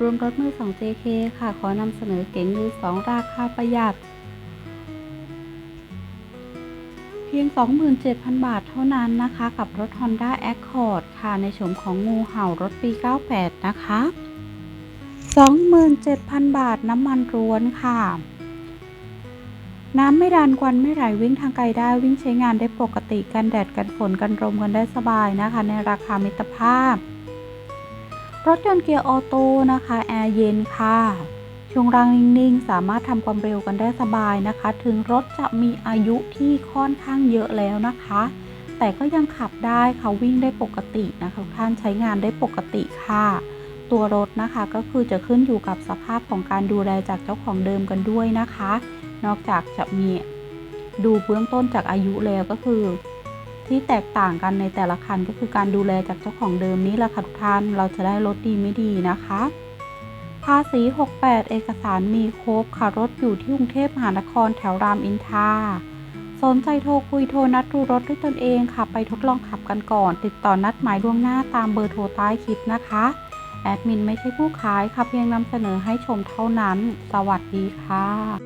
รวมรถมือ 2 JK ค่ะ ขอนำเสนอเก๋งมือ 2 ราคาประหยัด เพียง 27,000 บาทเท่านั้นนะคะ กับรถ Honda Accord ค่ะ ในโฉมของงูเห่ารถปี 98 นะคะ 27,000 บาทน้ำมันร้วนค่ะ น้ำไม่ดันควันไม่ไหลวิ่งทางไกลได้วิ่งใช้งานได้ปกติกันแดดกันฝนกันลมกันได้สบายนะคะ ในราคามิตรภาพ รถยนต์เกียร์ออโต้นะคะ แอร์เย็นค่ะ ช่วงล่างนิ่งๆ สามารถทำความเร็วกันได้สบายนะคะ ถึงรถจะมีอายุที่ค่อนข้างเยอะแล้วนะคะ แต่ก็ยังขับได้ค่ะวิ่งได้ปกตินะคะท่านใช้งานได้ปกติค่ะ ตัวรถนะคะก็คือจะขึ้นอยู่กับสภาพของการดูแลจากเจ้าของเดิมกันด้วยนะคะ นอกจากจะมีดูเบื้องต้นจากอายุแล้วก็คือ ที่แตกต่างกันในแต่ละคันก็คือการดูแลจากเจ้าของเดิมนี้แหละค่ะทุกท่านเราจะได้รถดีไม่ดีนะคะภาษี 68 เอกสารมีครบค่ะรถอยู่ที่กรุงเทพมหานครแถวรามอินทราสนใจโทรคุยโทรนัดดูรถด้วยตนเองค่ะ ไปทดลองขับกันก่อน ติดต่อนัดหมายล่วงหน้าตามเบอร์โทรใต้คลิปนะคะ แอดมินไม่ใช่ผู้ขายค่ะเพียงนำเสนอให้ชมเท่านั้น สวัสดีค่ะ